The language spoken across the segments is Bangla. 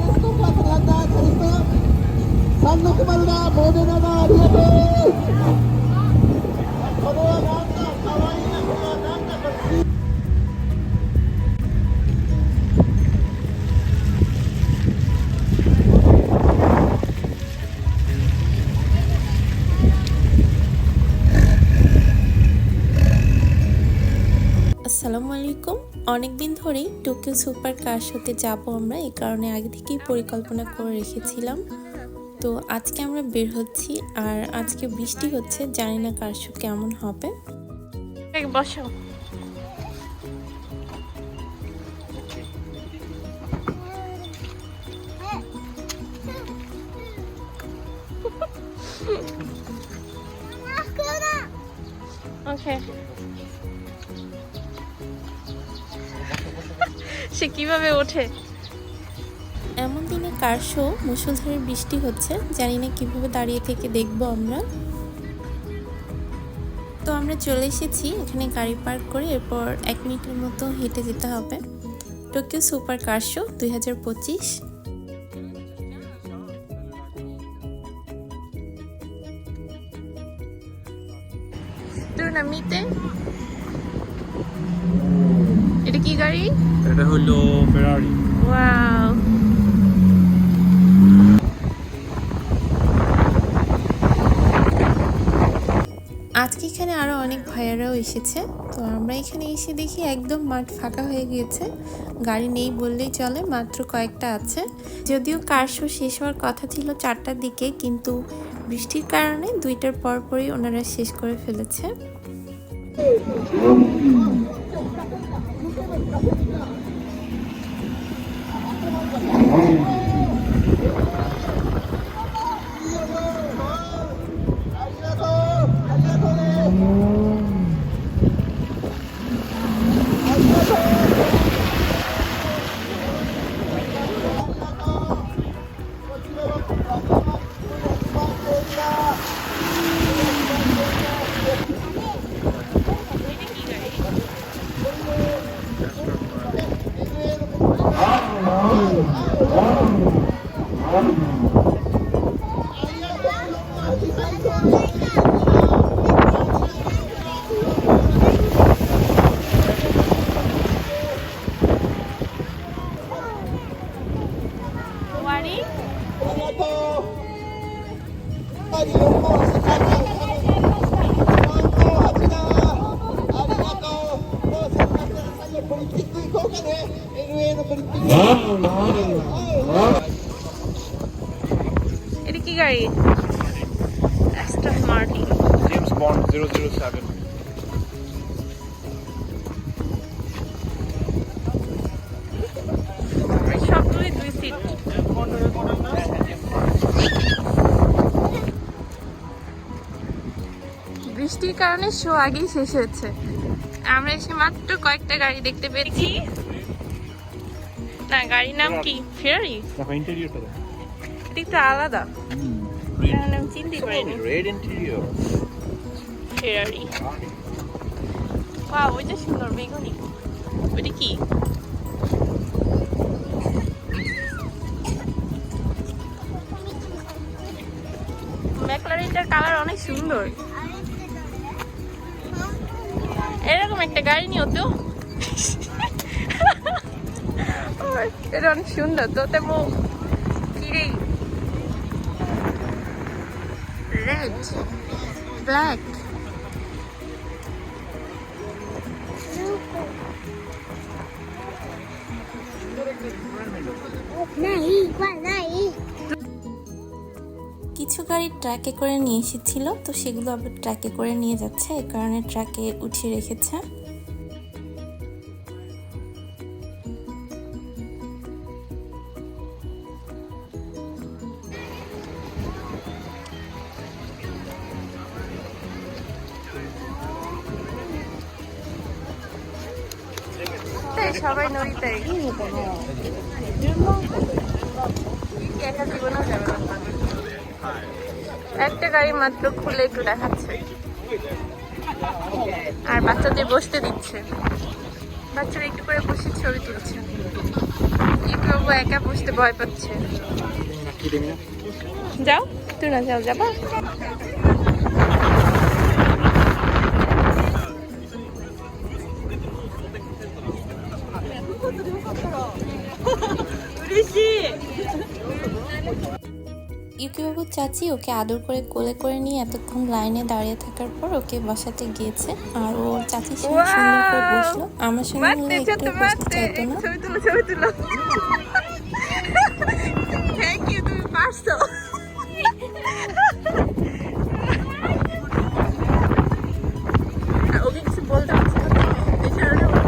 リストかこれなんだカリスト360だモデナだありがとう。これはなんだ আলাইকুম অনেকদিন ধরেই টোকিও সুপার কার শোতে যাব আমরা এই কারণে আগে থেকেই পরিকল্পনা করে রেখেছিলাম। তো আজকে আমরা বের হচ্ছি, আর আজকে বৃষ্টি হচ্ছে, জানি না কার শো কেমন হবে। বসো। সে কীভাবে ওঠে? এমন দিনে কার শো মুসলধারে বৃষ্টি হচ্ছে জানি না কীভাবে দাঁড়িয়ে থেকে দেখব আমরা। তো আমরা চলে এসেছি এখানে গাড়ি পার্ক করে এরপর এক মিনিটের মতো হেঁটে যেতে হবে। টোকিও সুপার কার শো দুই হাজার পঁচিশ। এটা কি গাড়ি? এটা হলো ফেরারি ওয়াও আজকে এখানে আরও অনেক ভাইয়ারাও এসেছে তো আমরা এখানে এসে দেখি একদম মাঠ ফাঁকা হয়ে গিয়েছে। গাড়ি নেই বললেই চলে মাত্র কয়েকটা আছে। যদিও কার শো শেষ হওয়ার কথা ছিল চারটার দিকে কিন্তু বৃষ্টির কারণে দুইটার পর পরই ওনারা শেষ করে ফেলেছে। এটা কি গাড়ি? অ্যাস্টন মার্টিন জেমস বন্ড 007 সবগুলোই দুই সিট বৃষ্টির কারণে শো আগেই শেষ হয়েছে। আমরা এসে মাত্র কয়েকটা গাড়ি দেখতে পেয়েছি। না গাড়ির নাম কি? ফেরারি দেখো ইন্টেরিয়রটা দেখো। এটা আলাদা। নাম চিনতে পারিনি। রেড ইন্টেরিয়র ফেরারি ওয়া ওইটা সুন্দর বেগুনি। ওইটা কি? ম্যাকলারিনটার কালার অনেক সুন্দর। এরকম একটা গাড়ি নিও তো। এটা অনেক সুন্দর তো তেমন কিরে রেড ব্ল্যাক কিছু গাড়ি ট্রাকে করে নিয়ে এসেছিল তো সেগুলো আবার ট্রাকে করে নিয়ে যাচ্ছে এ কারণে ট্রাকে উঠিয়ে রেখেছে। সবাই নদীতে একা জীবনেও যাবে একটা গাড়ি মাত্র খুলে একটু দেখাচ্ছে। আর বাচ্চাদের বসতে দিচ্ছে। বাচ্চারা একটু করে বসে ছবি তুলছে। একটু একা বসতে ভয় পাচ্ছে। যাও তুই না যাও যাবা? ইউকিবাবুর চাচি ওকে আদর করে কোলে করে নিয়ে এতক্ষণ লাইনে দাঁড়িয়ে থাকার পর ওকে বসাতে গিয়েছে। আর ওর চাচির সঙ্গে সুন্দর করে বসল। আমার সঙ্গে হলে একটু বসতে চাইতো না। থ্যাংক ইউ তুমি পারছ। আর কিছু বলতে পারছে না। এই কারণে ও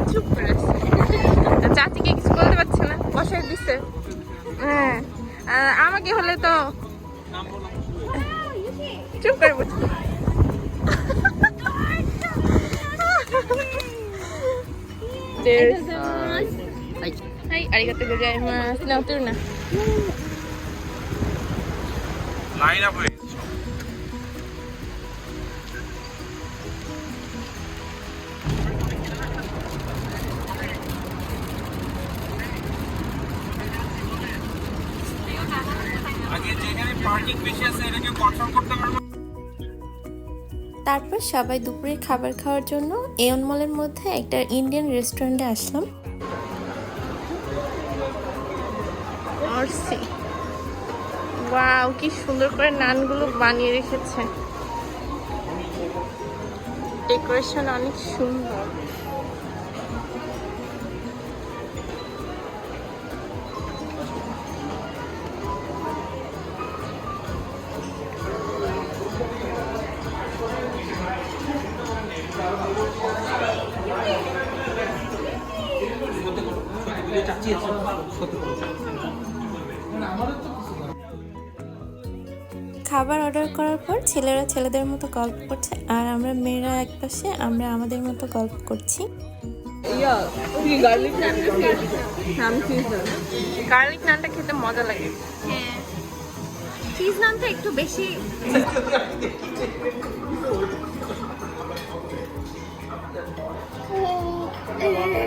চুপ করে আছে আর চাচিকে কিছু বলতে পারছে না বসায় দিছে হ্যাঁ আর আমাকে হলে তো চুপ করে বসে There's Hi, arigatou gozaimasu. Não, tu na. Line up হয়ে তারপর সবাই দুপুরে খাবার খাওয়ার জন্য এয়ন মলের মধ্যে একটা ইন্ডিয়ান রেস্টুরেন্টে আসলাম। কি সুন্দর করে নানগুলো বানিয়ে রেখেছে। ডেকোরেশন অনেক সুন্দর। খাবার অর্ডার করার পর ছেলেরা ছেলেদের মতো গল্প করছে। আর আমরা মেয়েরা এক পাশে আমরা আমাদের মতো গল্প করছি। ইয়া কি গার্লিক নানটা খেতে মজা লাগে। হ্যাঁ। চিজ নানটা একটু বেশি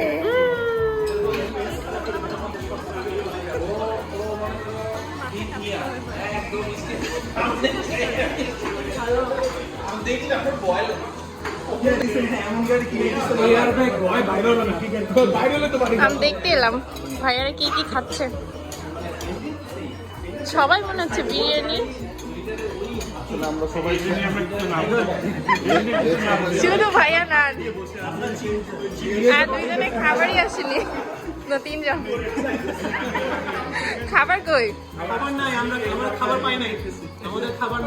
আমি দেখতে এলাম, ভাইয়ারা কি কি খাচ্ছে? সবাই মনে হচ্ছে বিরিয়ানি। শুধু ভাইয়া আর দুইজনে খাবারই আসেনি। না, তিনজন। খাবার কই? খাবার পাই নাই। আমাদের খাবার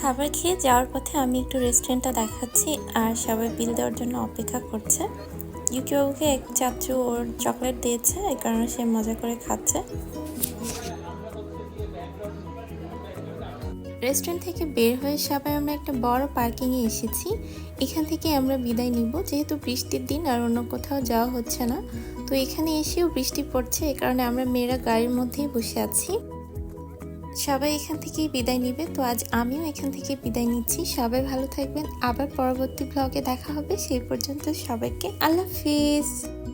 খাবার খেয়ে যাওয়ার পথে আমি একটু রেস্টুরেন্টটা দেখাচ্ছি আর সবাই বিল দেওয়ার জন্য অপেক্ষা করছে। ইউকি বাবুকে এক চাচু ওর চকলেট দিয়েছে, এই কারণে সে মজা করে খাচ্ছে। রেস্টুরেন্ট থেকে বের হয়ে সবাই আমরা একটা বড় পার্কিংয়ে এসেছি। এখান থেকে আমরা বিদায় নিব, যেহেতু বৃষ্টির দিন আর অন্য কোথাও যাওয়া হচ্ছে না। তো এখানে এসেও বৃষ্টি পড়ছে, এ কারণে আমরা মেয়েরা গাড়ির মধ্যেই বসে আছি। সবাই এখান থেকেই বিদায় নিবে। তো আজ আমিও এখান থেকে বিদায় নিচ্ছি। সবাই ভালো থাকবেন। আবার পরবর্তী ব্লগে দেখা হবে। সেই পর্যন্ত সবাইকে আল্লাহ হাফিজ।